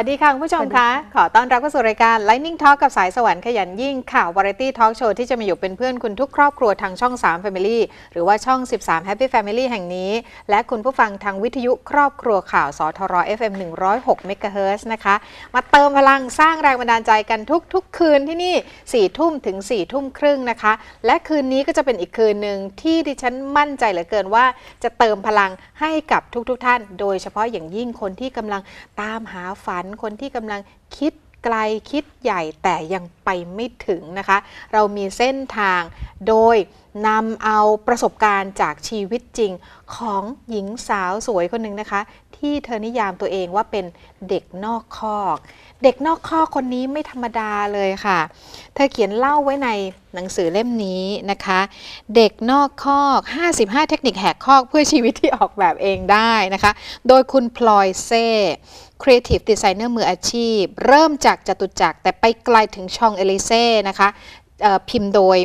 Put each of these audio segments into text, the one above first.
สวัสดีค่ะคุณผู้ชมคะขอต้อนรับเข้าสู่รายการ Lightning Talk กับสายสวรรค์ขยันยิ่งข่าววาไรตี้ทอล์กโชว์ที่จะมาอยู่เป็นเพื่อนคุณทุกครอบครัวทางช่อง 3 Family หรือว่าช่อง 13 Happy Family แห่งนี้ และคุณผู้ฟังทางวิทยุครอบครัวข่าวสทร FM 106 MHz นะคะ มาเติมพลังสร้างแรงบันดาลใจกันทุกๆ คืนที่นี่ 4 ทุ่มถึง 4 ทุ่มครึ่งนะคะ และคืนนี้ก็จะเป็นอีกคืนหนึ่งที่ดิฉันมั่นใจเหลือเกินว่า จะเติมพลังให้กับทุกๆทท่าน โดยเฉพาะอย่างยิ่งคนที่กำลังตามหาฝันคนที่กำลังคิดไกลคิดใหญ่แต่ยังไปไม่ถึงนะคะ เรามีเส้นทางโดยนำเอาประสบการณ์จากชีวิตจริงของหญิงสาวสวยคนหนึ่งนะคะ ที่เธอนิยามตัวเองว่าเป็นเด็กนอกคอก เด็กนอกคอกคนนี้ไม่ธรรมดาเลยค่ะ เธอเขียนเล่าไว้ในหนังสือเล่มนี้นะคะ เด็กนอกคอก 55 เทคนิคแหกคอกเพื่อชีวิตที่ออกแบบเองได้นะคะ โดยคุณพลอยเซ่ Creative Designer มืออาชีพ เริ่มจากจตุจักรแต่ไปไกลถึงชองเอลิเซ่นะคะพิมพ์โดย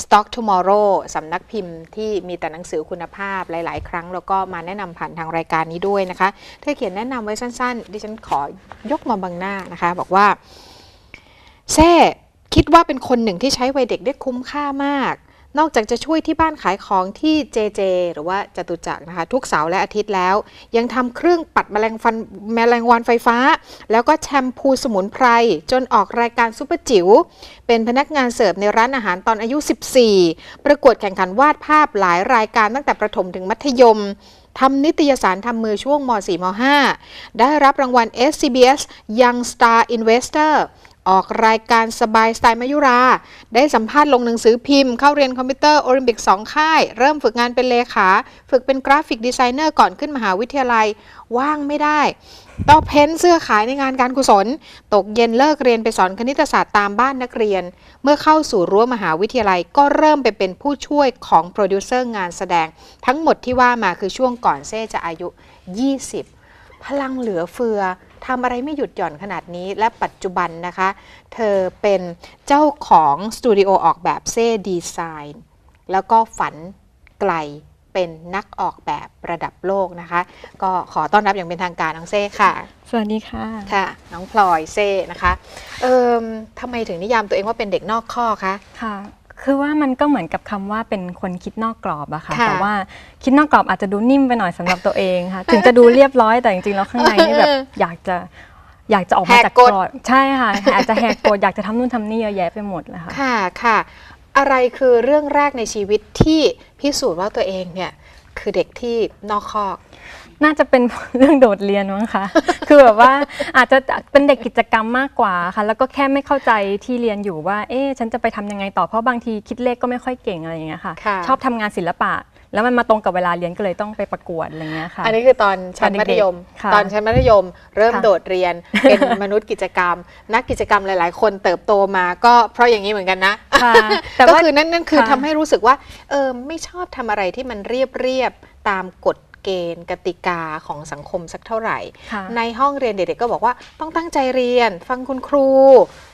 Stock Tomorrow สำนักพิมพ์ที่มีแต่หนังสือคุณภาพหลาย ๆ ครั้ง แล้วก็มาแนะนำผ่านทางรายการนี้ด้วยนะคะ เธอเขียนแนะนำไว้สั้น ๆ ดิฉันขอยกมาบางหน้านะคะ บอกว่าแซ่คิดว่าเป็นคนหนึ่งที่ใช้วัยเด็กได้คุ้มค่ามาก นอกจากจะช่วยที่บ้านขายของที่ JJ หรือว่าจตุจักรนะคะ ทุกเสาร์และอาทิตย์แล้ว ยังทำเครื่องปัดแมลงฟันแมลงวันไฟฟ้า แล้วก็แชมพูสมุนไพร จนออกรายการซุปเปอร์จิ๋วเป็นพนักงานเสิร์ฟในร้านอาหารตอนอายุ 14 ประกวดแข่งขันวาดภาพหลายรายการตั้งแต่ประถมถึงมัธยมทำนิตยสารทำมือช่วงม .4 ม .5 ได้รับรางวัล SCBS Young Star Investor ออกรายการสบายสไตล์มายุรา ได้สัมภาษณ์ลงหนังสือพิมพ์ เข้าเรียนคอมพิวเตอร์โอลิมปิก 2 ค่าย เริ่มฝึกงานเป็นเลขา ฝึกเป็นกราฟิกดีไซเนอร์ก่อนขึ้นมหาวิทยาลัย ว่างไม่ได้ ต้องเพ้นเสื้อขายในงานการกุศล ตกเย็นเลิกเรียนไปสอนคณิตศาสตร์ตามบ้านนักเรียน เมื่อเข้าสู่รั้วมหาวิทยาลัยก็เริ่มไปเป็นผู้ช่วยของโปรดิวเซอร์งานแสดง ทั้งหมดที่ว่ามาคือช่วงก่อนเซ่จะอายุ 20 พลังเหลือเฟือ ทำอะไรไม่หยุดหย่อนขนาดนี้ และปัจจุบันนะคะ เธอเป็นเจ้าของสตูดิโอออกแบบเซ่ดีไซน์แล้วก็ฝันไกลเป็นนักออกแบบระดับโลกนะคะ ก็ขอต้อนรับอย่างเป็นทางการน้องเซ่ค่ะ สวัสดีค่ะ ค่ะ น้องพลอยเซ่นะคะ เอ่มทำไมถึงนิยามตัวเองว่าเป็นเด็กนอกข้อกคะ ค่ะ คือว่ามันก็เหมือนกับคำว่าเป็นคนคิดนอกกรอบอะค่ะค่ะ แต่ว่าคิดนอกกรอบอาจจะดูนิ่มไปหน่อยสำหรับตัวเองค่ะ ถึงจะดูเรียบร้อยแต่จริงๆแล้วข้างในนี่แบบอยากจะอยากจะออกมาจากแหกกฎกรอบใช่ค่ะอาจจะแหกกฎอยากจะทำนู่นทำนี่เยอะแยะไปหมดเลยค่ะค่ะค่ะ อะไรคือเรื่องแรกในชีวิตที่พิสูจน์ว่าตัวเองเนี่ยคือเด็กที่นอกคอก น่าจะเป็นเรื่องโดดเรียนมั้งคะ คือแบบว่าอาจจะเป็นเด็กกิจกรรมมากกว่าค่ะ แล้วก็แค่ไม่เข้าใจที่เรียนอยู่ว่า เอ๊ะฉันจะไปทำยังไงต่อ เพราะบางทีคิดเลขก็ไม่ค่อยเก่งอะไรอย่างเงี้ยค่ะค่ะชอบทำงานศิลปะ แล้วมันมาตรงกับเวลาเรียนก็เลยต้องไปประกวดอะไรเงี้ยค่ะ อันนี้คือตอนชั้นตอนมัเด็ธกๆยมค่ะตอนชั้นมัธยม เริ่มค่ะโดดเรียน เป็นมนุษย์กิจกรรม นักกิจกรรมหลาย ๆ คนเติบโตมาก็เพราะอย่างนี้เหมือนกันนะค่ะแต่ก็ว่าคือนั่นนั่นคือค่ะทำให้รู้สึกว่าเออไม่ชอบทำอะไรที่มันเรียบเรียบๆตามกฎ เกณฑ์กติกาของสังคมสักเท่าไหร่ค่ะในห้องเรียนเด็กๆก็บอกว่าต้องตั้งใจเรียน ฟังคุณครู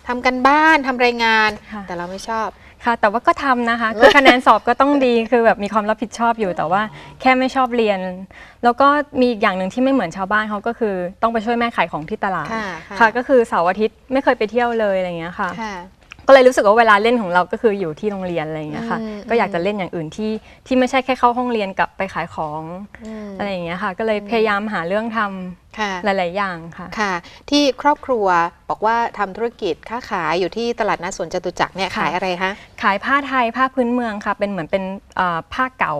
ทำกันบ้านทำรายงานค่ะแต่เราไม่ชอบค่ะ แต่ว่าก็ทำนะคะ คือคะแนนสอบก็ต้องดี คือแบบมีความรับผิดชอบอยู่ แต่ว่าแค่ไม่ชอบเรียน แล้วก็มีอีกอย่างหนึ่งที่ไม่เหมือนชาวบ้านเขาก็คือ ต้องไปช่วยแม่ขายของที่ตลาด ค่ะค่ะค่ะก็คือเสาร์อาทิตย์ไม่เคยไปเที่ยวเลยอะไรอย่างเงี้ยค่ะค่ะ ก็เลยรู้สึกว่าเวลาเล่นของเราก็คืออยู่ที่โรงเรียนอะไรอย่างเงี้ยค่ะ อืมก็อยากจะเล่นอย่างอื่นที่ที่ไม่ใช่แค่เข้าห้องเรียนกับไปขายของอืม อะไรอย่างเงี้ยค่ะ ก็เลยพยายามหาเรื่องทำค่ะ หลาย ๆ อย่างค่ะ ค่ะ ที่ครอบครัวบอกว่าทำธุรกิจค้าขายอยู่ที่ตลาดนัดสวนจตุจักรเนี่ยค่ะ ขายอะไรคะ ขายผ้าไทยผ้าพื้นเมืองค่ะ เป็นเหมือนเป็นเอ่อผ้าเก่า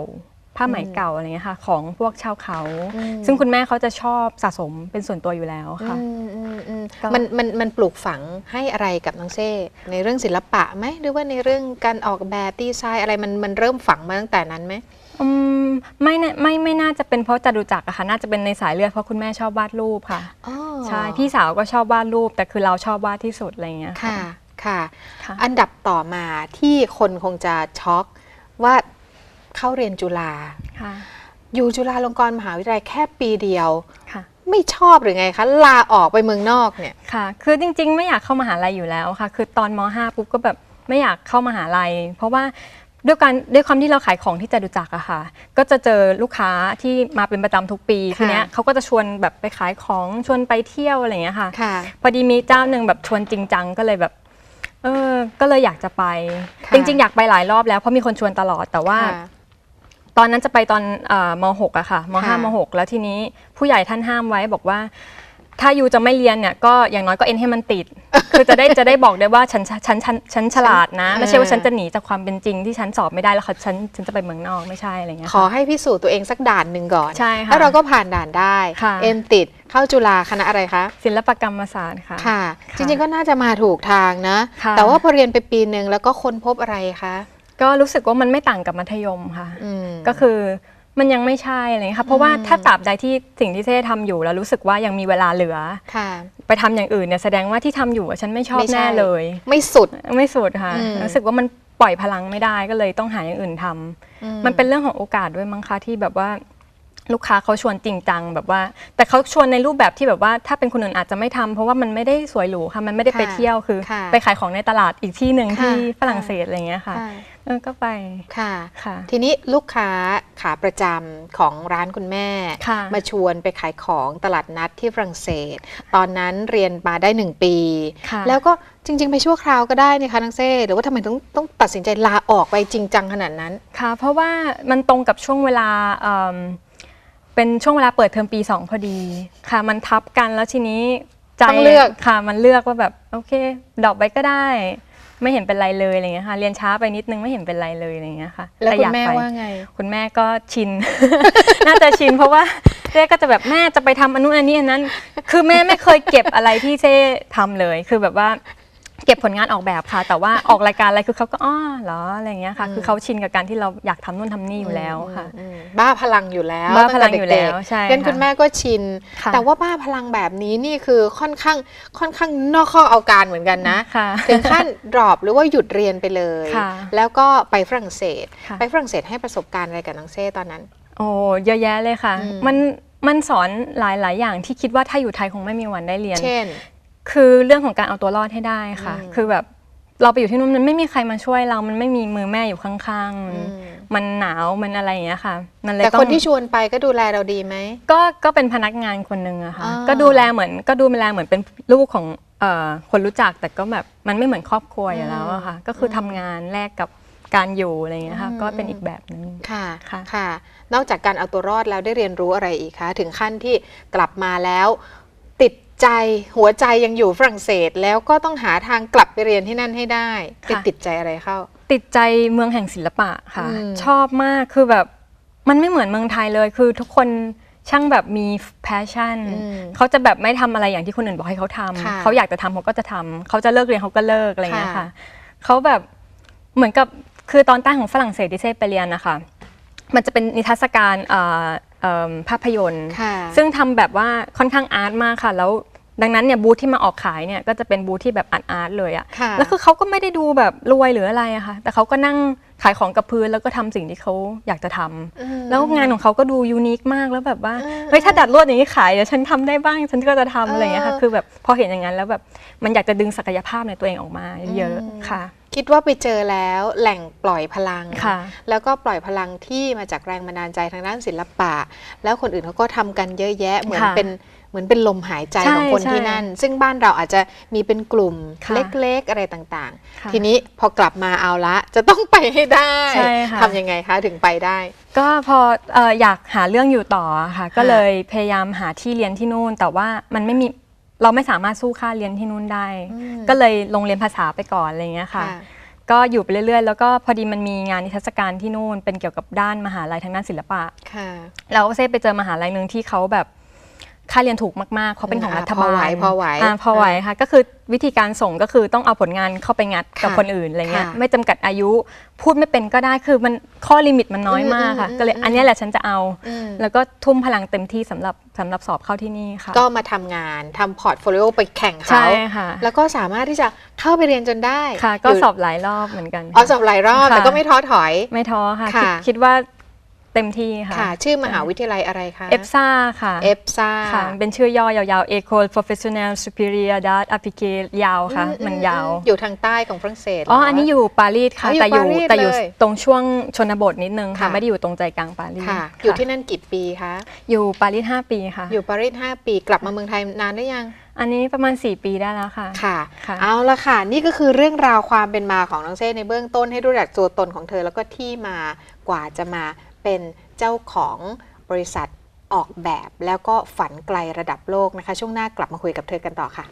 ผ้าไหมอืมเก่าอะไรเงี้ยค่ะ ของพวกชาวเขาอืมซึ่งคุณแม่เขาจะชอบสะสมเป็นส่วนตัวอยู่แล้วค่ะอืมอืมอืมก็มันมันมันปลูกฝังให้อะไรกับน้องเซ่ในเรื่องศิลปะไหมหรือว่าในเรื่องการออกแบบดีไซน์อะไรมันมันเริ่มฝังมาตั้งแต่นั้นไหมอืมไม่แน่ไม่ไม่น่าจะเป็นเพราะจตุจักรอะค่ะน่าจะเป็นในสายเลือดเพราะคุณแม่ชอบวาดรูปค่ะอ๋อใช่พี่สาวก็ชอบวาดรูป แต่คือเราชอบวาดที่สุดอะไรเงี้ยค่ะค่ะค่ะอันดับต่อมาที่คนคงจะช็อกว่า เข้าเรียนจุฬาค่ะอยู่จุฬาลงกรณ์มหาวิทยาลัยแค่ปีเดียวค่ะไม่ชอบหรือไงคะลาออกไปเมืองนอกเนี่ยค่ะ คือจริง ๆ ไม่อยากเข้ามหาลัยอยู่แล้วค่ะ คือตอนม .5 ปุ๊บก็แบบไม่อยากเข้ามหาลัย เพราะว่าด้วยการด้วยความที่เราขายของที่จตุจักรอะค่ะ ก็จะเจอลูกค้าที่มาเป็นประจำทุกปีค่ะทีเนี้ยเขาก็จะชวนแบบไปขายของชวนไปเที่ยวอะไรอย่างเงี้ยค่ะค่ะพอดีมีเจ้าหนึ่งแบบชวนจริงจังก็เลยแบบเออก็เลยอยากจะไปค่ะจริง ๆ อยากไปหลายรอบแล้วเพราะมีคนชวนตลอดแต่ว่าค่ะ ตอนนั้นจะไปตอนเอ่อม .6 อะค่ะมค่ะ5ม .6 แล้วทีนี้ผู้ใหญ่ท่านห้ามไว้บอกว่า ถ้ายูจะไม่เรียนเนี่ยก็อย่างน้อยก็เอ็นให้มันติด คือจะได้จะได้บอกได้ว่าฉันฉันฉันฉันฉลาดนะ ไม่ใช่ว่าฉันจะหนีจากความเป็นจริงที่ฉันสอบไม่ได้แล้วเขาฉันฉันจะไปเมืองนอกไม่ใช่อะไรเงี้ยขอค่ะ ให้พิสูจน์ตัวเองสักด่านหนึ่งก่อน ใช่ค่ะแล้วเราก็ผ่านด่านได้ ค่ะ เอ็มติดเข้าจุฬาคณะอะไรคะ ศิลปกรรมศาสตร์ค่ะ ค่ะค่ะจริงๆก็น่าจะมาถูกทางนะ ค่ะ แต่ว่าพอเรียนไปปีหนึ่งแล้วก็ค้นพบอะไรคะ ก็รู้สึกว่ามันไม่ต่างกับมัธยมค่ะอืมก็คือมันยังไม่ใช่อะไรเงี้ยค่ะเพราะว่าอืมถ้าตราบใดที่สิ่งที่เท่ทำอยู่แล้วรู้สึกว่ายังมีเวลาเหลือค่ะไปทำอย่างอื่นเนี่ยแสดงว่าที่ทำอยู่อะฉันไม่ชอบไม่ใช่แน่เลย ไม่สุดไม่สุดค่ะอืมรู้สึกว่ามันปล่อยพลังไม่ได้ก็เลยต้องหาอย่างอื่นทำอืมันเป็นเรื่องของโอกาสด้วยมั้งคะที่แบบว่า ลูกค้าเขาชวนจริงจังแบบว่า แต่เขาชวนในรูปแบบที่แบบว่าถ้าเป็นคนอื่นอาจจะไม่ทำเพราะว่ามันไม่ได้สวยหรูค่ะมันไม่ได้ไปค่ะเที่ยวคือค่ะไปขายของในตลาดอีกที่หนึ่งค่ะที่ฝรั่งเศสอะไรอย่างเงี้ยค่ะค่ะเออก็ไปค่ะค่ะ ทีนี้ลูกค้าขาประจำของร้านคุณแม่ค่ะมาชวนไปขายของตลาดนัดที่ฝรั่งเศส ตอนนั้นเรียนมาได้หนึ่งปีค่ะแล้วก็จริง ๆ ไปชั่วคราวก็ได้นี่คะนังเซ่หรือว่าทำไมต้องต้องตัดสินใจลาออกไปจริงจังขนาดนั้นค่ะ เพราะว่ามันตรงกับช่วงเวลา เอิ่มเป็นช่วงเวลาเปิดเทอมปี2พอดีค่ะ มันทับกันแล้วทีนี้ใจต้องเลือกค่ะ มันเลือกว่าแบบโอเคดรอปไปก็ได้ ไม่เห็นเป็นไรเลยอะไรเงี้ยค่ะเรียนช้าไปนิดนึงไม่เห็นเป็นไรเลยอะไรเงี้ยค่ะแล้วต่คุอณยากแม่ไปว่าไง คุณแม่ก็ชิน น่าจะชินเพราะว่าเจ๊ก็จะแบบแม่จะไปทำอันนู้นอันนี้อันนั้น คือแม่ไม่เคยเก็บอะไรที่เจ๊ทำเลย คือแบบว่า เก็บผลงานออกแบบค่ะ แต่ว่าออกรายการอะไรคือเขาก็อ้อเหรออะไรอย่างเงี้ยค่ะอืมคือเขาชินกับการที่เราอยากทำนู่นทำนี่อยู่แล้วค่ะ อืมอืมบ้าพลังอยู่แล้วบ้าพลังตั้อยู่ต่เด็กแล้วๆใช่เล่นค่ะคุณแม่ก็ชิน ค่ะแต่ว่าบ้าพลังแบบนี้นี่คือค่อนข้างค่อนข้างนอกข้อเอาการเหมือนกันนะ ค่ะถึงขั้น ดรอปหรือว่าหยุดเรียนไปเลย ค่ะแล้วก็ไปฝรั่งเศส ค่ะ ไปฝรั่งเศสให้ประสบการณ์อะไรกับน้องเซ่ตอนนั้น โอ้เยอะแยะเลยค่ะ อืม มันมันสอนหลายๆอย่างที่คิดว่าถ้าอยู่ไทยคงไม่มีวันได้เรียน เช่น คือเรื่องของการเอาตัวรอดให้ได้ค่ะอืมคือแบบเราไปอยู่ที่นู่นมันไม่มีใครมาช่วยเรา มันไม่มีมือแม่อยู่ข้างๆอืมมันหนาวมันอะไรอย่างเงี้ยค่ะ มันเลยแต่ต้อคงนที่ชวนไปก็ดูแลเราดีไหมก็ก็เป็นพนักงานคนหนึ่งอะค่ะอ่าก็ดูแลเหมือนก็ดูแลเหมือนเป็นลูกของเอ่อคนรู้จักแต่ก็แบบมันไม่เหมือนครอบครัวอยู่แล้วอะค่ะ ก็คือทำงานแลกกับการอยู่อะไรอย่างเงี้ยค่ะ ก็เป็นอีกแบบหนึงค่ะค่ะค่ะ นอกจากการเอาตัวรอดแล้วได้เรียนรู้อะไรอีกคะถึงขั้นที่กลับมาแล้วติด ใจหัวใจยังอยู่ฝรั่งเศส แล้วก็ต้องหาทางกลับไปเรียนที่นั่นให้ได้ติดค่ะติดใจอะไรเข้า ติดใจเมืองแห่งศิลปะค่ะอืมชอบมากคือแบบมันไม่เหมือนเมืองไทยเลยคือทุกคนช่างแบบมีแพชชั่นอืมเขาจะแบบไม่ทำอะไรอย่างที่คนอื่นบอกให้เขาทำค่ะเขาอยากจะทำเขาก็จะทำเขาจะเลิกเรียนเขาก็เลิกอะไรอย่างเงี้ยค่ะค่ะเขาแบบเหมือนกับคือตอนใต้ของฝรั่งเศสที่เซไปเรียนนะคะมันจะเป็นนิทรรศการเอ่อเอิ่ม ภาพยนตร์ค่ะซึ่งทำแบบว่าค่อนข้างอาร์ตมากค่ะ แล้วดังนั้นเนี่ยบูธที่มาออกขายเนี่ยก็จะเป็นบูธที่แบบอาร์ตอาร์ตเลยอะค่ะแล้วคือเขาก็ไม่ได้ดูแบบรวยหรืออะไรอะค่ะ แต่เขาก็นั่งขายของกับพื้นแล้วก็ทำสิ่งที่เขาอยากจะทำอืมแล้วงานของเขาก็ดูยูนิคมากแล้วแบบว่าอืมเฮ้ยถ้าดัดลวดอย่างนี้ขายเดี๋ยวฉันทำได้บ้างฉันก็จะทำอะไรอย่างเงี้ยค่ะเออคือแบบพอเห็นอย่างนั้นแล้วแบบมันอยากจะดึงศักยภาพในตัวเองออกมาเยอะอืมค่ะ คิดว่าไปเจอแล้วแหล่งปล่อยพลังค่ะแล้วก็ปล่อยพลังที่มาจากแรงบันดาลใจทางด้านศิลปะ แล้วคนอื่นเขาก็ทำกันเยอะแยะเหมือนค่ะเป็นเหมือนเป็นลมหายใจใช่ของคนใช่ที่นั่น ซึ่งบ้านเราอาจจะมีเป็นกลุ่มค่ะเล็กๆอะไรต่างค่ะๆทีนี้พอกลับมาเอาละจะต้องไปให้ได้ใช่ค่ะทำยังไงคะถึงไปได้ ก็พอเอ่ออยากหาเรื่องอยู่ต่ออะค่ะ ก็เลยพยายามหาที่เรียนที่นู่น แต่ว่ามันไม่มี เราไม่สามารถสู้ค่าเรียนที่นู่นได้อืมก็เลยลงเรียนภาษาไปก่อนอะไรอย่างเงี้ยค่ะ ก็อยู่ไปเรื่อยๆ แล้วก็พอดีมันมีงานนิทรรศการที่นู่นเป็นเกี่ยวกับด้านมหาลัยทางด้านศิลปะค่ะแล้วเซ่ไปเจอมหาลัยหนึ่งที่เขาแบบ ค่าเรียนถูกมากๆเขาเป็นของอ่ารัฐบาลพอไหวพอไหวาพอไหวค่ะ ก็คือวิธีการส่งก็คือต้องเอาผลงานเข้าไปงัดกับค่ะคนอื่นอะไรเงี้ยค่ะไม่จำกัดอายุ พูดไม่เป็นก็ได้คือมันข้อลิมิตมันน้อยมากค่ะอืมอืมก็เลยอืมอันเนี้ยแหละฉันจะเอาอืมแล้วก็ทุ่มพลังเต็มที่สำหรับสำหรับสอบเข้าที่นี่ค่ะ ก็มาทำงานทำพอร์ตโฟลิโอไปแข่งใช่เขาค่ะแล้วก็สามารถที่จะเข้าไปเรียนจนได้ค่ะ ก็ยู่สอบหลายรอบเหมือนกันอ๋อสอบหลายรอบค่ะแต่ก็ไม่ท้อถอย ไม่ท้อค่ะค่ะคิดคิดว่า เต็มที่ค่ะ ค่ะ ชื่อมหาวิทยาลัยอะไรคะเอฟซ่าค่ะเอฟซ่าค่ะ เป็นชื่อย่อยาวๆ École Professionnelle Supérieure d'Art Appliqué ยาวค่ะ มันยาว อยู่ทางใต้ของฝรั่งเศสเหรอ๋ออันนี้อยู่ปารีสค่ะอ๋ออยู่แต่อยู่ปารีสแต่อยู่เลยตรงช่วงชนบทนิดนึงค่ะค่ะ ไม่ได้อยู่ตรงใจกลางปารีสค่ะค่ะอยู่ที่นั่นกี่ปีคะ อยู่ปารีส5 ปีค่ะ อยู่ปารีส5 ปี กลับมาเมืองไทยนานได้ยังอันนี้ประมาณ 4 ปีได้แล้วค่ะ ค่ะค่ะเอาละค่ะ นี่ก็คือเรื่องราวความเป็นมาของน้องเซ่ในเบื้องต้นให้รู้จักตัวตนของเธอ แล้วก็ที่มากว่าจะมา เป็นเจ้าของบริษัทออกแบบ แล้วก็ฝันไกลระดับโลกนะคะ ช่วงหน้ากลับมาคุยกับเธอกันต่อค่ะ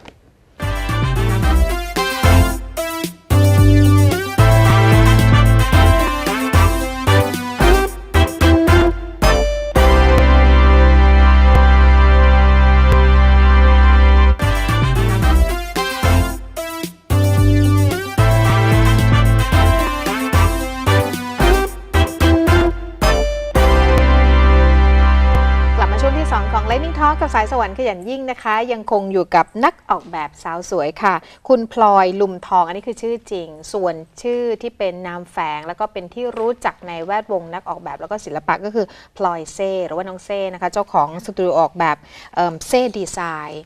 สายสวรรค์ขยันยิ่งนะคะ ยังคงอยู่กับนักออกแบบสาวสวยค่ะ คุณพลอยลุมทองอันนี้คือชื่อจริง ส่วนชื่อที่เป็นนามแฝง แล้วก็เป็นที่รู้จักในแวดวงนักออกแบบแล้วก็ศิลปะก็คือพลอยเซ่หรือว่าน้องเซ่นะคะเจ้าของสตูดิโอออกแบบเอิ่มเซ่ดีไซน์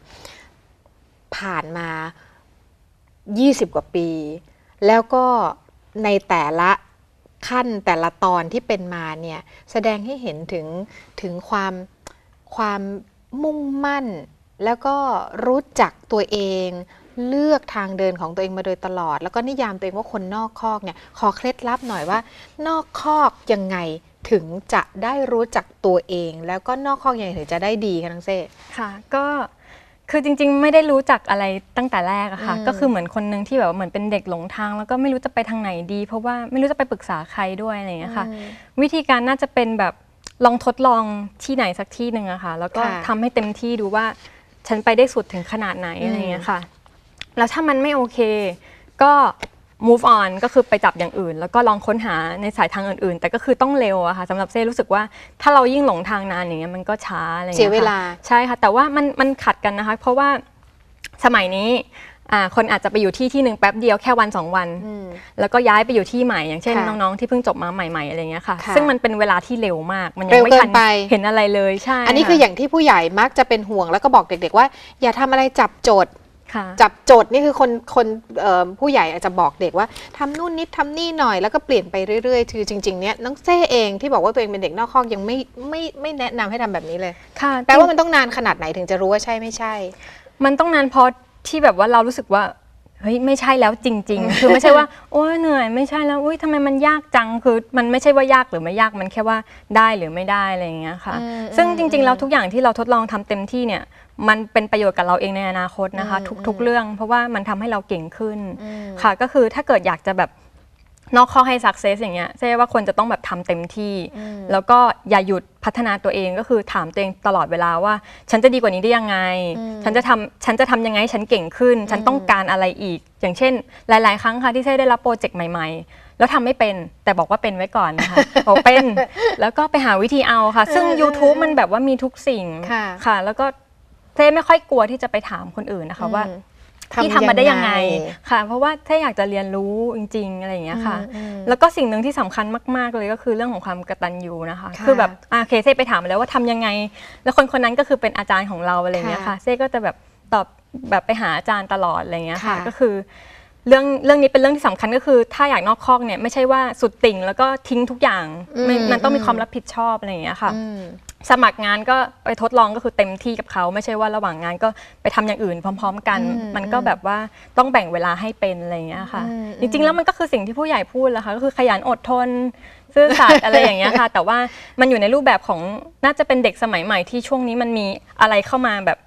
ผ่านมา 20 กว่าปี แล้วก็ในแต่ละขั้นแต่ละตอนที่เป็นมาเนี่ยแสดงให้เห็นถึงถึงความความ มุ่งมั่น แล้วก็รู้จักตัวเอง เลือกทางเดินของตัวเองมาโดยตลอด แล้วก็นิยามตัวเองว่าคนนอกคอกเนี่ยขอเคล็ดลับหน่อยว่า นอกคอกยังไงถึงจะได้รู้จักตัวเอง แล้วก็นอกคอกยังไงถึงจะได้ดีคะน้องเซ่ค่ะก็คือจริงๆ ไม่ได้รู้จักอะไรตั้งแต่แรกอะค่ะอืมก็คือเหมือนคนหนึ่งที่แบบว่าเหมือนเป็นเด็กหลงทาง แล้วก็ไม่รู้จะไปทางไหนดี เพราะว่าไม่รู้จะไปปรึกษาใครด้วยอะไรอย่างเงี้ยค่ะอืมวิธีการน่าจะเป็นแบบ ลองทดลองที่ไหนสักที่หนึ่งอะค่ะ แล้วก็ค่ะทำให้เต็มที่ดูว่าฉันไปได้สุดถึงขนาดไหนอืม อะไรอย่างเงี้ยค่ะ แล้วถ้ามันไม่โอเค ก็ move on ก็คือไปจับอย่างอื่น แล้วก็ลองค้นหาในสายทางอื่นๆ แต่ก็คือต้องเร็วอะค่ะสำหรับเซ่รู้สึกว่าถ้าเรายิ่งหลงทางนานอย่างเงี้ยมันก็ช้าอะไรอย่างเสีเงี้ยยเวค่ะลา ใช่ค่ะ แต่ว่ามันมันขัดกันนะคะ เพราะว่าสมัยนี้ อ่าคนอาจจะไปอยู่ที่ที่หนึ่งแป๊บเดียวแค่วันสองวัน อืม แล้วก็ย้ายไปอยู่ที่ใหม่อย่างเช่นค่ะน้องๆที่เพิ่งจบมาใหม่ๆอะไรเงี้ยค่ะ ค่ะซึ่งมันเป็นเวลาที่เร็วมาก มันยัเร็งวไม่เกิทันนไป เห็นอะไรเลยใช่อันนี้คืออย่างที่ผู้ใหญ่มักจะเป็นห่วงแล้วก็บอกเด็ก ๆ ว่า อย่าทำอะไรจับโจทย์ ค่ะ จับโจทย์นี่คือคนคนเอ่อผู้ใหญ่อาจจะบอกเด็กว่าทำนู่นนิดทำนี่หน่อยแล้วก็เปลี่ยนไปเรื่อยๆคือจริงๆเนี้ยน้องเจ้เองที่บอกว่าตัวเองเป็นเด็กนอกคอกยังไม่ไม่ไม่แนะนำให้ทำแบบนี้เลย ค่ะแปลว่ามันต้องนานขนาดไหนถึงจะรู้ว่าใช่ไม่ใช่ มันต้องนานพอ ที่แบบว่าเรารู้สึกว่าเฮ้ยไม่ใช่แล้วจริง ๆ คือไม่ใช่ว่าโอ้ยเหนื่อยไม่ใช่แล้วอุ้ยทำไมมันยากจังคือมันไม่ใช่ว่ายากหรือไม่ยากมันแค่ว่าได้หรือไม่ได้อะไรอย่างเงี้ยค่ะอืมซึ่งอืมจริงๆแล้วทุกอย่างที่เราทดลองทำเต็มที่เนี่ยมันเป็นประโยชน์กับเราเองในอนาคตนะคะอืมทุกอืมทุกเรื่อง เพราะว่ามันทำให้เราเก่งขึ้นอืมค่ะ ก็คือถ้าเกิดอยากจะแบบ นอกข้อให้ success อย่างเงี้ยใช่ว่าควรจะต้องแบบทำเต็มที่อืมแล้วก็อย่าหยุดพัฒนาตัวเองก็คือถามตัวเองตลอดเวลาว่า ฉันจะดีกว่านี้ได้ยังไงอืมฉันจะทำฉันจะทำยังไงให้ฉันเก่งขึ้น ฉันต้องการอะไรอีก อย่างเช่น หลาย ๆ ครั้งค่ะที่เซ่ได้รับโปรเจกต์ใหม่ ๆ แล้วทำไม่เป็นแต่บอกว่าเป็นไว้ก่อนนะคะ บอกเป็น แล้วก็ไปหาวิธีเอาค่ะ ซึ่งเออ YouTube มันแบบว่ามีทุกสิ่งค่ะค่ะแล้วก็เซ่ไม่ค่อยกลัวที่จะไปถามคนอื่นนะคะว่า อืม พี่ทำมาได้ยังไงค่ะ เพราะว่าถ้าอยากจะเรียนรู้จริง ๆ อะไรอย่างเงี้ยค่ะอืมแล้วก็สิ่งหนึ่งที่สำคัญมากๆเลยก็คือเรื่องของความกตัญญูนะคะค่ะคือแบบอ่าเคเซ่ไปถามมาแล้วว่าทำยังไง แล้วคนคนนั้นก็คือเป็นอาจารย์ของเราอะไรอย่างเงี้ยค่ะค่ะเซ่ก็จะแบบตอบแบบไปหาอาจารย์ตลอดอะไรอย่างเงี้ยค่ะค่ะก็คือ เรื่องเรื่องนี้เป็นเรื่องที่สำคัญก็คือ ถ้าอยากนอกคอกเนี่ยไม่ใช่ว่าสุดติ่งแล้วก็ทิ้งทุกอย่างไม่มันต้องมีความรับผิดชอบอะไรอย่างเงี้ยค่ะ อืม สมัครงานก็ไปทดลองก็คือเต็มที่กับเขาไม่ใช่ว่าระหว่างงานก็ไปทำอย่างอื่นพร้อม ๆ กัน อืมมันก็แบบว่าต้องแบ่งเวลาให้เป็นอะไรอย่างเงี้ยค่ะ อืมจริงๆแล้วมันก็คือสิ่งที่ผู้ใหญ่พูดแหละค่ะก็คือขยันอดทนซื่อสัตย์ อะไรอย่างเงี้ยค่ะ แต่ว่ามันอยู่ในรูปแบบของน่าจะเป็นเด็กสมัยใหม่ที่ช่วงนี้มันมีอะไรเข้ามาแบบ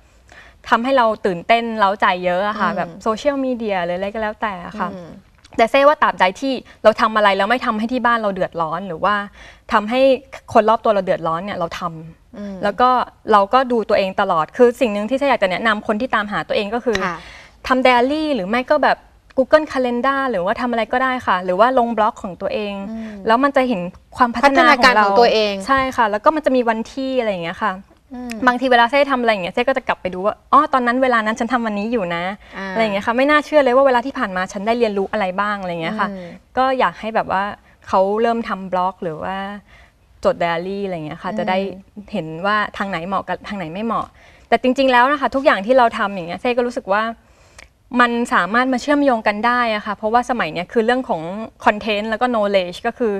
ทำให้เราตื่นเต้นเล้าใจเยอะอะค่ะอืมแบบโซเชียลมีเดียหรืออะไรก็แล้วแต่อะค่ะอืมแต่เซ่ว่าตราบใดที่เราทำอะไรแล้วไม่ทำให้ที่บ้านเราเดือดร้อนหรือว่าทำให้คนรอบตัวเราเดือดร้อนเนี่ยเราทำอืมแล้วก็เราก็ดูตัวเองตลอดคือสิ่งหนึ่งที่เซ่อยากจะแนะนำคนที่ตามหาตัวเองก็คือค่ะทำไดอารี่หรือไม่ก็แบบ Google Calendar หรือว่าทำอะไรก็ได้ค่ะ หรือว่าลงบล็อกของตัวเองอืมแล้วมันจะเห็นความพัฒนาพัฒนาการของเราของตัวเอง ใช่ค่ะ แล้วก็มันจะมีวันที่อะไรอย่างเงี้ยค่ะอืม บางทีเวลาเซ่ทำอะไรอย่างเงี้ยเซ่ก็จะกลับไปดูว่าอ๋อตอนนั้นเวลานั้นฉันทำวันนี้อยู่นะอ่าอะไรอย่างเงี้ยค่ะไม่น่าเชื่อเลยว่าเวลาที่ผ่านมาฉันได้เรียนรู้อะไรบ้างอะไรอย่างเงี้ยค่ะอืมก็อยากให้แบบว่าเขาเริ่มทำบล็อกหรือว่าจดไดอารี่อะไรเงี้ยค่ะ จะได้เห็นว่าทางไหนเหมาะกับทางไหนไม่เหมาะ แต่จริง ๆแล้วนะคะ ทุกอย่างที่เราทำอย่างเงี้ยเซ่ก็รู้สึกว่ามันสามารถมาเชื่อมโยงกันได้อะค่ะเพราะว่าสมัยเนี้ยคือเรื่องของคอนเทนต์แล้วก็ knowledge ก็คือ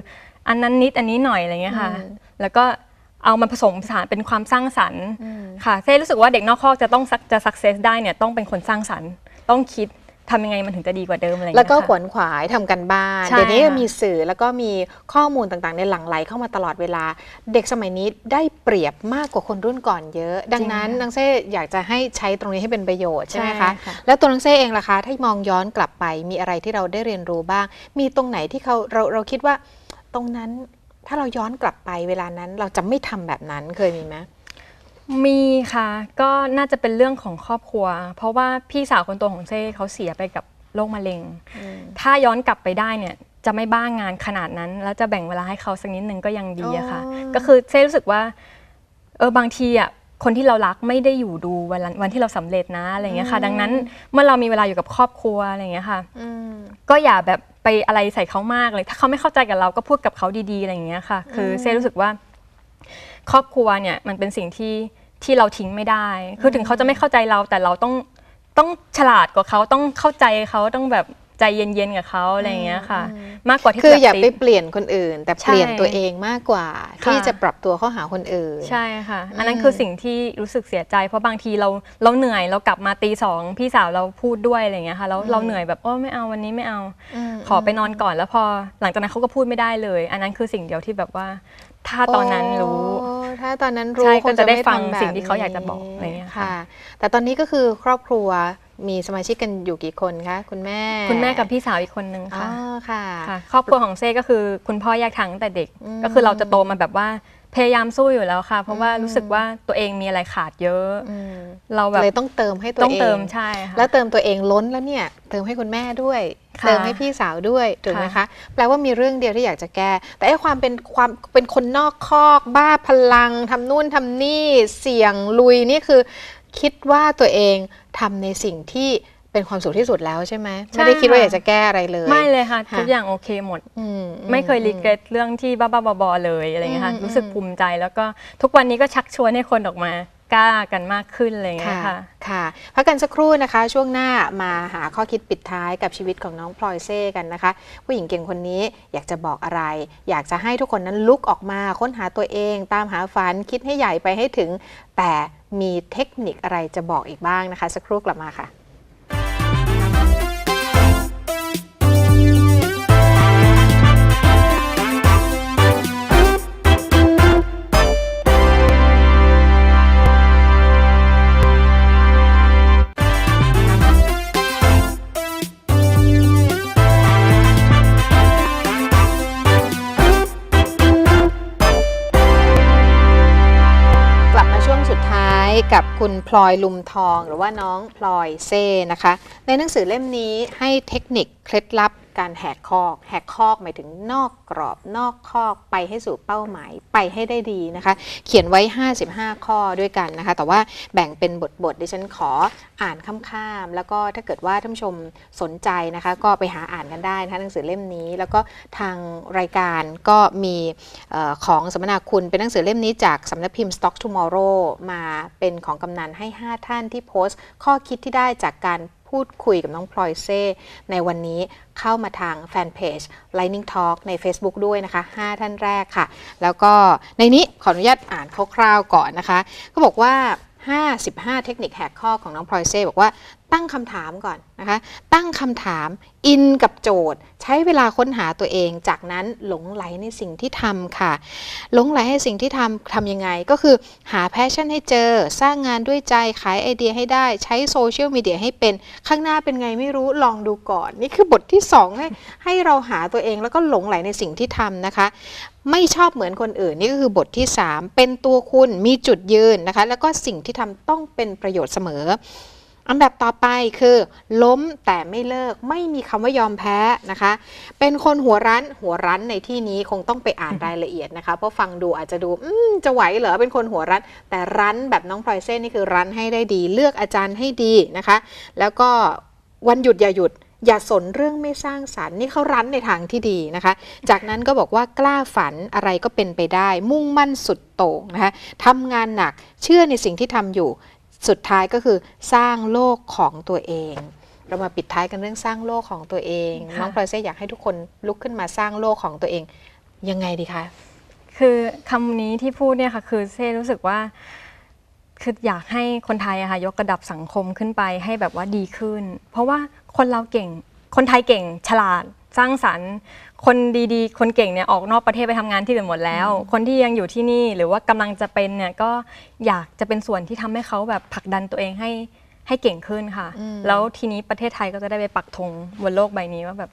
อันนั้นนิดอันนี้หน่อยอะไรเงี้ยค่ะ แล้วก็ เอามาผสมผสานเป็นความสร้างสรรค์ค่ะเซ่รู้สึกว่าเด็กนอกคอกจะต้อง suc- จะ success ได้เนี่ยต้องเป็นคนสร้างสรรค์ ต้องคิดทำยังไงมันถึงจะดีกว่าเดิมอะไรเงี้ยแล้วก็ขค่ะวนขวายทำกันบ้านใช่เดี๋ยวนี้ค่ะมีสื่อแล้วก็มีข้อมูลต่างๆ ในยหลั่งไหลเข้ามาตลอดเวลา เด็กสมัยนี้ได้เปรียบมากกว่าคนรุ่นก่อนเยอะ ดังนั้นนางเซ่อยากจะให้ใช้ตรงนี้ให้เป็นประโยชน์ใช่ไหมคะใช่ค่ะแล้วตัวนางเซ่เองล่ะคะ ถ้ามองย้อนกลับไปมีอะไรที่เราได้เรียนรู้บ้าง มีตรงไหนที่เขาเราเราคิดว่าตรงนั้น ถ้าเราย้อนกลับไปเวลานั้นเราจะไม่ทำแบบนั้นเคยมีไหมมีค่ะ ก็น่าจะเป็นเรื่องของครอบครัว เพราะว่าพี่สาวคนโตของเซ่เขาเสียไปกับโรคมะเร็ง ถ้าย้อนกลับไปได้เนี่ยจะไม่บ้างงานขนาดนั้น แล้วจะแบ่งเวลาให้เขาสักนิดนึงก็ยังดีอะค่ะอ๋อก็คือเซ่รู้สึกว่าเออบางทีอะคนที่เรารักไม่ได้อยู่ดูวันละวันที่เราสำเร็จนะอะไรอย่างเงี้ยค่ะ ดังนั้นเมื่อเรามีเวลาอยู่กับครอบครัวอะไรอย่างเงี้ยค่ะอืมก็อย่าแบบ ไปอะไรใส่เขามากเลยถ้าเขาไม่เข้าใจกับเราก็พูดกับเขาดีๆอะไรอย่างเงี้ยค่ะ คือเซ่รู้สึกว่า ครอบครัวเนี่ยมันเป็นสิ่งที่ที่เราทิ้งไม่ได้ คือถึงเขาจะไม่เข้าใจเราแต่เราต้องต้องฉลาดกว่าเขาต้องเข้าใจเขาต้องแบบ ใจเย็นๆกับเขาอะไรอย่างเงี้ยค่ะ มากกว่าที่คือจะอย่าไปติ๊กเปลี่ยนคนอื่น แต่ใช่เปลี่ยนตัวเองมากกว่าค่ะที่จะปรับตัวเข้าหาคนอื่น ใช่ค่ะ อันนั้นอืมคือสิ่งที่รู้สึกเสียใจ เพราะบางทีเราเราเหนื่อยเรากลับมาตีสองพี่สาวเราพูดด้วยอะไรอย่างเงี้ยค่ะแล้วเราเหนื่อยแบบโอ้ไม่เอาวันนี้ไม่เอามขอไปนอนก่อนแล้วพอ หลังจากนั้นเขาก็พูดไม่ได้เลย อันนั้นคือสิ่งเดียวที่แบบว่า ถ้าตอนนั้นรู้โอ้ถ้าตอนนั้นรู้ใช่คก็งจะได้ม่ฟังทำแบบสิ่งที่เขาอยากจะบอกอะไรอย่างเงี้ยค่ะค่ะ แต่ตอนนี้ก็คือครอบครัว มีสมาชิกกันอยู่กี่คนคะคุณแม่ คุณแม่กับพี่สาวอีกคนนึงอ๋อค่ะค่ะค่ะ ครอบครัวของเซ่ก็คือคุณพ่อแยกทางตั้งแต่เด็กอืมก็คือเราจะโตมาแบบว่าพยายามสู้อยู่แล้วค่ะ เพราะว่ารู้สึกว่าตัวเองมีอะไรขาดเยอะอืมเราแบบเลยต้องเติมให้ตัวต้องเองเติมใช่ค่ะแล้วเติมตัวเองล้นแล้วเนี่ย เติมให้คุณแม่ด้วยค่ะเติมให้พี่สาวด้วยถูกไหมคะค่ะแปลว่ามีเรื่องเดียวที่อยากจะแก้ แต่ไอ้ความเป็นความเป็นคนนอกคอก บ้าพลังทำนู่นทำนี่เสี่ยงลุยนี่คือ คิดว่าตัวเองทำในสิ่งที่เป็นความสุขที่สุดแล้วใช่ไหมไม่ได้คิดว่าอยากจะแก้อะไรเลย ไม่เลยค่ะค่ะทุกอย่างโอเคหมดอืมไม่เคยอืรีเกรดเรื่องที่บ้าๆบอๆเลยอะไรเงี้ยค่ะอืมรู้สึกภูมิใจแล้วก็ทุกวันนี้ก็ชักชวนให้คนออกมากล้ากันมากขึ้นอะไรเงี้ค่ะยค่ะค่ะพักกันสักครู่นะคะ ช่วงหน้ามาหาข้อคิดปิดท้ายกับชีวิตของน้องพลอยเซ่กันนะคะ ผู้หญิงเก่งคนนี้อยากจะบอกอะไร อยากจะให้ทุกคนนั้นลุกออกมาค้นหาตัวเอง ตามหาฝันคิดให้ใหญ่ไปให้ถึง แต่ มีเทคนิคอะไรจะบอกอีกบ้างนะคะ สักครู่กลับมาค่ะ กับคุณพลอยลุมทอง หรือว่าน้องพลอยเซ่นะคะ ในหนังสือเล่มนี้ให้เทคนิคเคล็ดลับ การแหกคอก แหกคอกหมายถึงนอกกรอบนอกคอกไปให้สู่เป้าหมายไปให้ได้ดีนะคะ เขียนไว้ 55 ข้อด้วยกันนะคะ แต่ว่าแบ่งเป็นบทบทดิฉันขออ่านข้ามๆแล้วก็ถ้าเกิดว่าท่านชมสนใจนะคะ ก็ไปหาอ่านกันได้นะคะหนังสือเล่มนี้ แล้วก็ทางรายการก็มีออของสัมมนาคุณเป็นหนังสือเล่มนี้จากสำนักพิมพ์ Stock Tomorrow มาเป็นของกำนันให้ 5 ท่านที่โพสต์ ข้อคิดที่ได้จากการ พูดคุยกับน้องพลอยเซ่ในวันนี้เข้ามาทางแฟนเพจ Lightning Talk ใน Facebook ด้วยนะคะ 5 ท่านแรกค่ะ แล้วก็ในนี้ขออนุญาตอ่านคร่าวๆก่อนนะคะเขาบอกว่า 55 เทคนิคแหกข้อของน้องพลอยเซ่บอกว่า ตั้งคำถามก่อนนะคะตั้งคำถามอินกับโจทย์ ใช้เวลาค้นหาตัวเอง จากนั้นหลงไหลในสิ่งที่ทำค่ะ หลงไหลให้สิ่งที่ทำทำยังไงก็คือหาแพชชั่นให้เจอ สร้างงานด้วยใจขายไอเดียให้ได้ ใช้โซเชียลมีเดียให้เป็นข้างหน้าเป็นไงไม่รู้ลองดูก่อน นี่คือบทที่ 2 ให้ให้เราหาตัวเองแล้วก็หลงไหลในสิ่งที่ทำนะคะไม่ชอบเหมือนคนอื่นนี่ก็คือบทที่ 3 เป็นตัวคุณมีจุดยืนนะคะ แล้วก็สิ่งที่ทำต้องเป็นประโยชน์เสมอ อันดับต่อไปคือ ล้มแต่ไม่เลิกไม่มีคำว่ายอมแพ้นะคะ เป็นคนหัวรั้นหัวรั้นในที่นี้คงต้องไปอ่านรายละเอียดนะคะ เพราะฟังดูอาจจะดูจะไหวเหรอเป็นคนหัวรั้น แต่รั้นแบบน้องพลอยเซ่นนี่คือรั้นให้ได้ดี เลือกอาจารย์ให้ดีนะคะ แล้วก็วันหยุดอย่าหยุดอย่าสนเรื่องไม่สร้างสรรค์นี่เขารั้นในทางที่ดีนะคะ จากนั้นก็บอกว่ากล้าฝันอะไรก็เป็นไปได้ มุ่งมั่นสุดโต่งนะคะทำงานหนักเชื่อในสิ่งที่ทำอยู่ สุดท้ายก็คือสร้างโลกของตัวเอง เรามาปิดท้ายกันเรื่องสร้างโลกของตัวเองค่ะน้องพลอยเซ่อยากให้ทุกคนลุกขึ้นมาสร้างโลกของตัวเอง ยังไงดีคะคือคำนี้ที่พูดเนี่ยค่ะคือเซ่รู้สึกว่าคืออยากให้คนไทยอะค่ะยกระดับสังคมขึ้นไปให้แบบว่าดีขึ้น เพราะว่าคนเราเก่ง คนไทยเก่งฉลาด สร้างสรรค์ คนดีๆ คนเก่งเนี่ยออกนอกประเทศไปทำงานที่อื่นหมดแล้ว คนที่ยังอยู่ที่นี่หรือว่ากำลังจะเป็นเนี่ยก็อยากจะเป็นส่วนที่ทำให้เขาแบบผลักดันตัวเองให้ให้เก่งขึ้นค่ะ อืม แล้วทีนี้ประเทศไทยก็จะได้ไปปักธงบนโลกใบนี้ว่าแบบ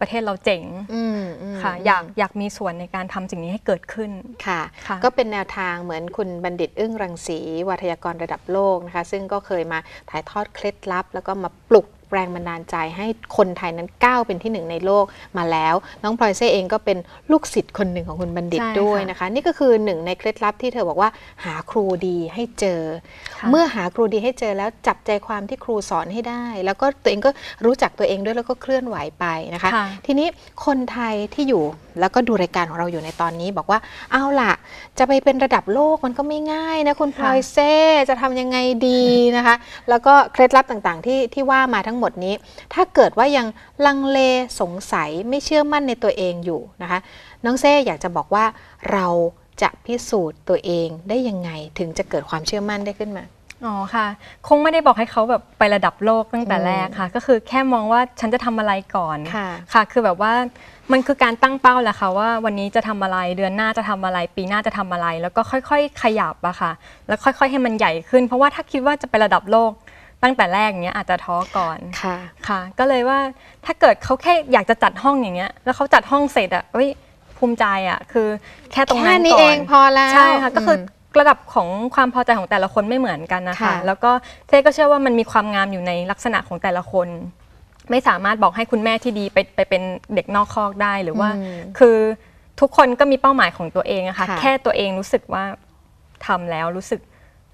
ประเทศเราเจ๋งอืมอืมค่ะ อยากอยากมีส่วนในการทำสิ่งนี้ให้เกิดขึ้น ค่ะ ค่ะ ก็เป็นแนวทางเหมือนคุณบัณฑิตอึ้งรังสี วัทยากรระดับโลกนะคะ ซึ่งก็เคยมาถ่ายทอดเคล็ดลับ แล้วก็มาปลุก แรงบันดาลใจให้คนไทยนั้นก้าวเป็นที่หนึ่งในโลกมาแล้ว น้องพลอยเซ่เองก็เป็นลูกศิษย์คนหนึ่งของคุณบัณฑิตใช่ด้วยค่ะนะคะ นี่ก็คือหนึ่งในเคล็ดลับที่เธอบอกว่า หาครูดีให้เจอค่ะเมื่อหาครูดีให้เจอแล้วจับใจความที่ครูสอนให้ได้ แล้วก็ตัวเองก็รู้จักตัวเองด้วยแล้วก็เคลื่อนไหวไปนะคะค่ะทีนี้คนไทยที่อยู่แล้วก็ดูรายการของเราอยู่ในตอนนี้ บอกว่าเอาล่ะ จะไปเป็นระดับโลกมันก็ไม่ง่ายนะคุณพลอยเซ่จะทำยังไงดีนะคะ แล้วก็เคล็ดลับต่างๆ ที่ที่ว่ามาทั้งหมดนี้ ถ้าเกิดว่ายังลังเลสงสัยไม่เชื่อมั่นในตัวเองอยู่นะคะ น้องเซ่อยากจะบอกว่าเราจะพิสูจน์ตัวเองได้ยังไงถึงจะเกิดความเชื่อมั่นได้ขึ้นมาอ๋อค่ะ คงไม่ได้บอกให้เขาแบบไประดับโลกตั้งแต่อืมแรกค่ะ ก็คือแค่มองว่าฉันจะทำอะไรก่อนค่ะค่ะคือแบบว่ามันคือการตั้งเป้าแหละค่ะว่าวันนี้จะทำอะไรเดือนหน้าจะทำอะไร ปีหน้าจะทำอะไร แล้วก็ค่อย ๆ ขยับอะค่ะ แล้วค่อย ๆ ให้มันใหญ่ขึ้น เพราะว่าถ้าคิดว่าจะไประดับโลก ตั้งแต่แรกเนี้ยอาจจะท้อก่อนค่ะค่ะ ก็เลยว่าถ้าเกิดเขาแค่อยากจะจัดห้องอย่างเงี้ย แล้วเขาจัดห้องเสร็จอะเอ้ยภูมิใจอะคือแค่ตรงนั้นแค่นี้ก่อนเองพอแล้วใช่ค่ะก็คืออมระดับของความพอใจของแต่ละคนไม่เหมือนกันนะคะค่ะแล้วก็เจ๊ก็เชื่อว่ามันมีความงามอยู่ในลักษณะของแต่ละคน ไม่สามารถบอกให้คุณแม่ที่ดีไปไปเป็นเด็กนอกคอกได้หรือว่าอืมคือทุกคนก็มีเป้าหมายของตัวเองอะค่ะค่ะแค่ตัวเองรู้สึกว่าทำแล้วรู้สึก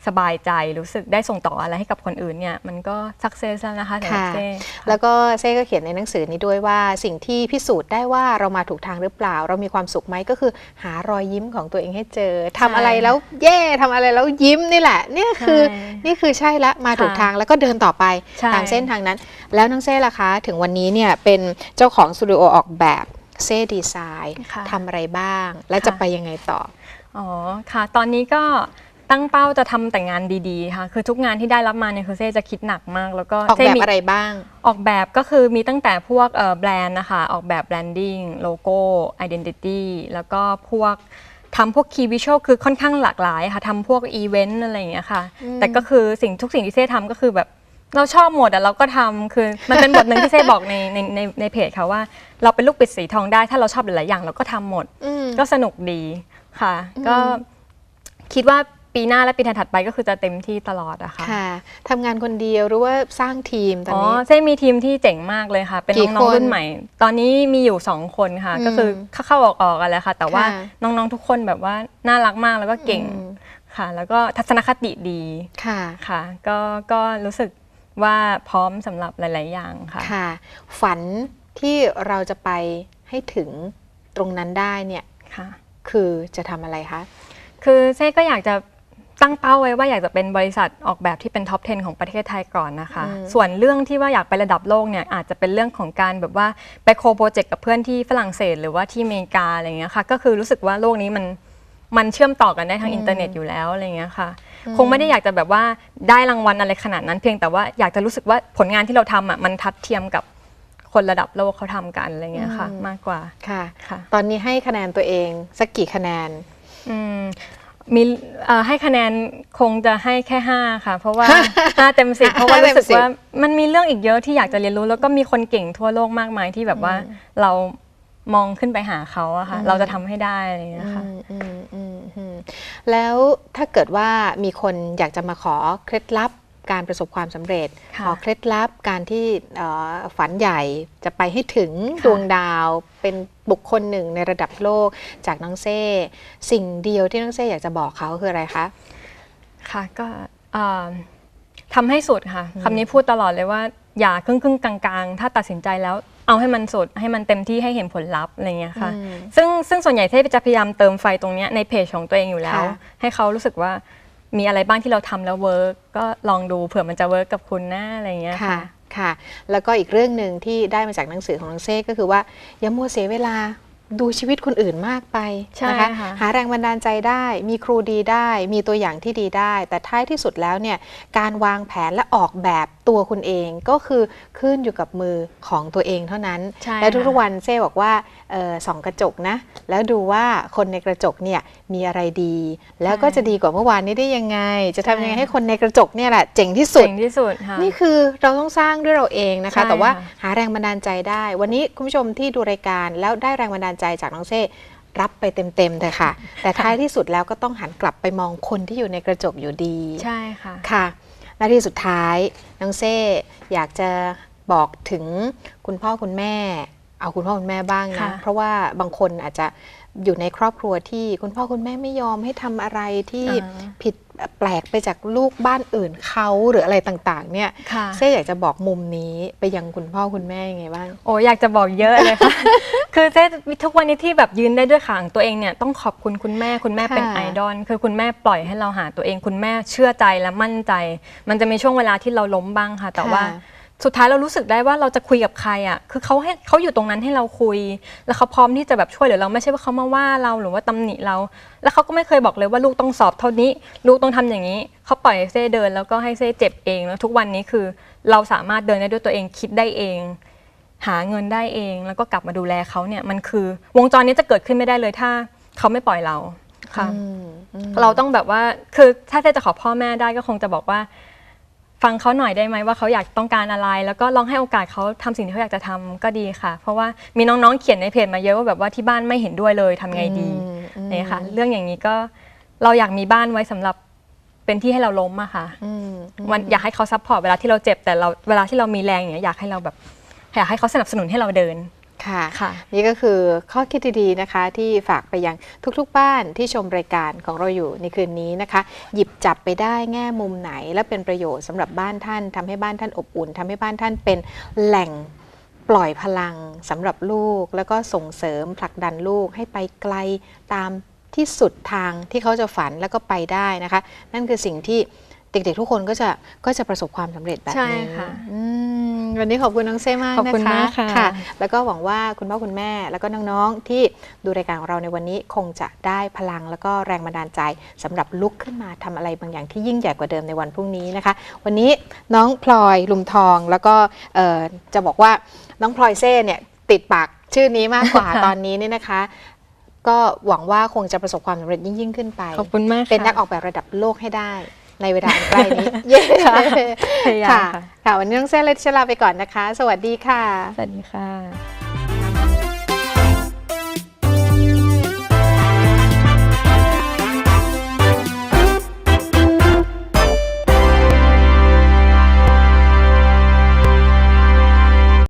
สบายใจรู้สึกได้ส่งต่ออะไรให้กับคนอื่นเนี่ยมันก็สักเซสแล้วนะคะสำหรับค่ะเจ๊แล้วก็เซ่ก็เขียนในหนังสือนี้ด้วยว่าสิ่งที่พิสูจน์ได้ว่าเรามาถูกทางหรือเปล่า เรามีความสุขไหมก็คือหารอยยิ้มของตัวเองให้เจอทำอะไรแล้วเย่ทำอะไรแล้วยิ้มนี่แหละเนี่ยคือใช่นี่คือใช่ละมาถูกค่ะทางแล้วก็เดินต่อไปใช่ตามเส้นทางนั้น แล้วน้องเซ่ล่ะคะถึงวันนี้เนี่ยเป็นเจ้าของสตูดิโอออกแบบเซ่ดีไซน์ค่ะทำอะไรบ้าง และจะค่ะไปยังไงต่ออ๋อค่ะ ตอนนี้ก็ ตั้งเป้าจะทำแต่งานดีๆค่ะ คือทุกงานที่ได้รับมาเนี่ยคือเซ่จะคิดหนักมาก แล้วก็ออกเซ่แบบมีอะไรบ้าง ออกแบบก็คือมีตั้งแต่พวกเอ่อแบรนด์นะคะ ออกแบบแบรนดิ้งโลโก้ไอดีนิตี้แล้วก็พวกทำพวกคีย์วิชวลคือค่อนข้างหลากหลายค่ะทำพวกอีเวนต์อะไรอย่างเงี้ยค่ะอืมแต่ก็คือสิ่งทุกสิ่งที่เซ่ทำก็คือแบบเราชอบหมดอะเราก็ทำคือมันเป็นบทหนึ่งที่เซ่บอกในในในในเพจค่ะว่า เราเป็นลูกปิดสีทองได้ถ้าเราชอบหลายๆอย่างเราก็ทำหมด อืม ก็สนุกดีค่ะ ก็คิดว่า ปีหน้าและปีถัดๆไปก็คือจะเต็มที่ตลอดอะค่ะค่ะทำงานคนเดียวหรือว่าสร้างทีมตอนอ๋อนี้เซ่มีทีมที่เจ๋งมากเลยค่ะ เป็นกี่น้องคนๆรุ่นใหม่ ตอนนี้มีอยู่2คนค่ะอืมก็คือเข้าๆออกๆกันแล้วค่ะ แต่ว่าค่ะน้องๆทุกคนแบบว่าน่ารักมากแล้วก็เก่งอืมค่ะ แล้วก็ทัศนคติดีค่ะค่ะ ก็ก็รู้สึกว่าพร้อมสำหรับหลาย ๆ อย่างค่ะค่ะ ฝันที่เราจะไปให้ถึงตรงนั้นได้เนี่ยค่ะ คือจะทำอะไรคะ คือเซ่ก็อยากจะ ตั้งเป้าไว้ว่าอยากจะเป็นบริษัทออกแบบที่เป็นท็อป 10 ของประเทศไทยก่อนนะคะอืมส่วนเรื่องที่ว่าอยากไประดับโลกเนี่ยอาจจะเป็นเรื่องของการแบบว่าไปโคโปรเจกต์กับเพื่อนที่ฝรั่งเศส หรือว่าที่อเมริกาอะไรเงี้ยค่ะ ก็คือรู้สึกว่าโลกนี้มันมันเชื่อมต่อกันได้ทางอินเทอร์เน็ตอยู่แล้วอะไรเงี้ยค่ะ คงไม่ได้อยากจะแบบว่าได้รางวัลอะไรขนาดนั้น เพียงแต่ว่าอยากจะรู้สึกว่าผลงานที่เราทำอะมันทัดเทียมกับคนระดับโลกเขาทำกันอะไรเงี้ยค่ะอืมมากกว่าค่ะค่ะ ตอนนี้ให้คะแนนตัวเองสักกี่คะแนนอื มมีเอ่อให้คะแนนคงจะให้แค่ 5 ค่ะ เพราะว่า 5 เต็ม 10 เพราะว่าห้าเต็มรู้สึก10ว่ามันมีเรื่องอีกเยอะที่อยากจะเรียนรู้ แล้วก็มีคนเก่งทั่วโลกมากมายที่แบบว่าเรามองขึ้นไปหาเขาอะค่ะ เราจะทำให้ได้อะไรอย่างเงี้ยค่ะ อืมอืมอืมอืมแล้วถ้าเกิดว่ามีคนอยากจะมาขอเคล็ดลับ การประสบความสำเร็จค่ะขอเคล็ดลับการที่เอ่อฝันใหญ่จะไปให้ถึงค่ะดวงดาว เป็นบุคคลหนึ่งในระดับโลกจากน้องเซ่ สิ่งเดียวที่น้องเซ่อยากจะบอกเขาคืออะไรคะ ค่ะก็เอ่อทำให้สุดค่ะคำนี้พูดตลอดเลยว่าอย่าครึ่งครึ่งๆกลางๆ ถ้าตัดสินใจแล้วเอาให้มันสุดให้มันเต็มที่ให้เห็นผลลัพธ์อะไรเงี้ยค่ะอืมซึ่งซึ่งส่วนใหญ่เท่จะพยายามเติมไฟตรงเนี้ยในเพจของตัวเองอยู่แล้วค่ะให้เขารู้สึกว่า มีอะไรบ้างที่เราทำแล้วเวิร์กก็ลองดูเผื่อมันจะเวิร์กกับคุณนะอะไรเงี้ยค่ะค่ะ ค่ะ แล้วก็อีกเรื่องหนึ่งที่ได้มาจากหนังสือของน้องเซ่ก็คือว่าอย่ามัวเสียเวลาดูชีวิตคนอื่นมากไปใช่นะคะค่ะหาแรงบันดาลใจได้ มีครูดีได้ มีตัวอย่างที่ดีได้ แต่ท้ายที่สุดแล้วเนี่ยการวางแผนและออกแบบ ตัวคุณเองก็คือขึ้นอยู่กับมือของตัวเองเท่านั้นใช่และทุกค่ะๆวันเซ่บอกว่าเออส่องกระจกนะ แล้วดูว่าคนในกระจกเนี่ยมีอะไรดี แล้วก็จะดีกว่าเมื่อวานนี้ได้ยังไง จะทำยังไงให้คนในกระจกเนี่ยแหละเจ๋งที่สุดเจ๋งที่สุดค่ะนี่คือเราต้องสร้างด้วยเราเองนะคะใช่แต่ว่าค่ะหาแรงบันดาลใจได้ วันนี้คุณผู้ชมที่ดูรายการแล้วได้แรงบันดาลใจจากน้องเซ่รับไปเต็มๆเถอะค่ะ แต่ท้ายที่สุดแล้วก็ต้องหันกลับไปมองคนที่อยู่ในกระจกอยู่ดี ใช่ค่ะ ค่ะ หน้าที่สุดท้ายน้องเซ่อยากจะบอกถึงคุณพ่อคุณแม่ เอาคุณพ่อคุณแม่บ้างนะ ค่ะ เพราะว่าบางคนอาจจะอยู่ในครอบครัวที่คุณพ่อคุณแม่ไม่ยอมให้ทำอะไรที่อ่า ผิด แปลกไปจากลูกบ้านอื่นเขาหรืออะไรต่างๆ เนี่ยค่ะเซ่อยากจะบอกมุมนี้ไปยังคุณพ่อคุณแม่ยังไงบ้างโอ้อยากจะบอกเยอะเลยค่ะคือเจ๊ทุกวันนี้ที่แบบยืนได้ด้วยขาของตัวเองเนี่ยต้องขอบคุณคุณแม่คุณแม่เป็นค่ะไอดอลคือคุณแม่ปล่อยให้เราหาตัวเอง คุณแม่เชื่อใจและมั่นใจ มันจะมีช่วงเวลาที่เราล้มบ้างค่ะ แต่ว่าค่ะ สุดท้ายเรารู้สึกได้ว่าเราจะคุยกับใครอะคือเขาให้เขาอยู่ตรงนั้นให้เราคุย แล้วเขาพร้อมที่จะแบบช่วยเหลือเราไม่ใช่ว่าเขามาว่าเราหรือว่าตำหนิเรา แล้วเขาก็ไม่เคยบอกเลยว่าลูกต้องสอบเท่านี้ ลูกต้องทำอย่างนี้เขาปล่อยให้เซ่เดิน แล้วก็ให้เซ่เจ็บเองแล้วทุกวันนี้คือเราสามารถเดินได้ด้วยตัวเองคิดได้เอง หาเงินได้เอง แล้วก็กลับมาดูแลเขาเนี่ยมันคือ วงจรนี้จะเกิดขึ้นไม่ได้เลยถ้าเขาไม่ปล่อยเราค่ะอืมอืมเราต้องแบบว่าคือถ้าเจ๊จะขอพ่อแม่ได้ก็คงจะบอกว่า ฟังเขาหน่อยได้ไหมว่าเขาอยากต้องการอะไร แล้วก็ลองให้โอกาสเขาทำสิ่งที่เขาอยากจะทำก็ดีค่ะ เพราะว่ามีน้องๆเขียนในเพจมาเยอะว่าแบบว่าที่บ้านไม่เห็นด้วยเลยทำไงดีอืมอืมเนี่ยค่ะ เรื่องอย่างนี้ก็เราอยากมีบ้านไว้สำหรับเป็นที่ให้เราล้มอะค่ะอืมวันอยากให้เขาซัพพอร์ตเวลาที่เราเจ็บแต่เราเวลาที่เรามีแรงอย่างเงี้ยอยากให้เราแบบอยากให้เขาสนับสนุนให้เราเดิน ค่ะค่ะนี่ก็คือข้อคิดดีๆนะคะที่ฝากไปยังทุกๆบ้านที่ชมรายการของเราอยู่ในคืนนี้นะคะ หยิบจับไปได้แง่มุมไหน และเป็นประโยชน์สำหรับบ้านท่านทำให้บ้านท่านอบอุ่นทำให้บ้านท่านเป็นแหล่งปล่อยพลังสำหรับลูก แล้วก็ส่งเสริมผลักดันลูกให้ไปไกลตามที่สุดทางที่เขาจะฝันแล้วก็ไปได้นะคะ นั่นคือสิ่งที่เด็กๆทุกคนก็จะก็จะประสบความสำเร็จแบบใช่นี้ค่ะอืม วันนี้ขอบคุณน้องเซ่มากขอบนะคุณคะมากค่ะค่ะ แล้วก็หวังว่าคุณพ่อคุณแม่ แล้วก็น้องๆที่ดูรายการของเราในวันนี้คงจะได้พลังแล้วก็แรงบันดาลใจสำหรับลุกขึ้นมาทำอะไรบางอย่างที่ยิ่งใหญ่กว่าเดิมในวันพรุ่งนี้นะคะ วันนี้น้องพลอยลุมทองแล้วก็เอ่อจะบอกว่าน้องพลอยเซ่เนี่ยติดปากชื่อนี้มากกว่าตอนนี้เนี่ยนะคะก็หวังว่าคงจะประสบความสำเร็จยิ่งยิ่งๆขึ้นไป ขอบคุณมากค่ะเป็นนักออกแบบระดับโลกให้ได้ ในเวลาอันใกล้นี้ เย้พยายามค่ะค่ะค่ะ วันนี้น้องเซ่เลยที่จะลาไปก่อนนะคะ สวัสดีค่ะ สวัสดีค่ะ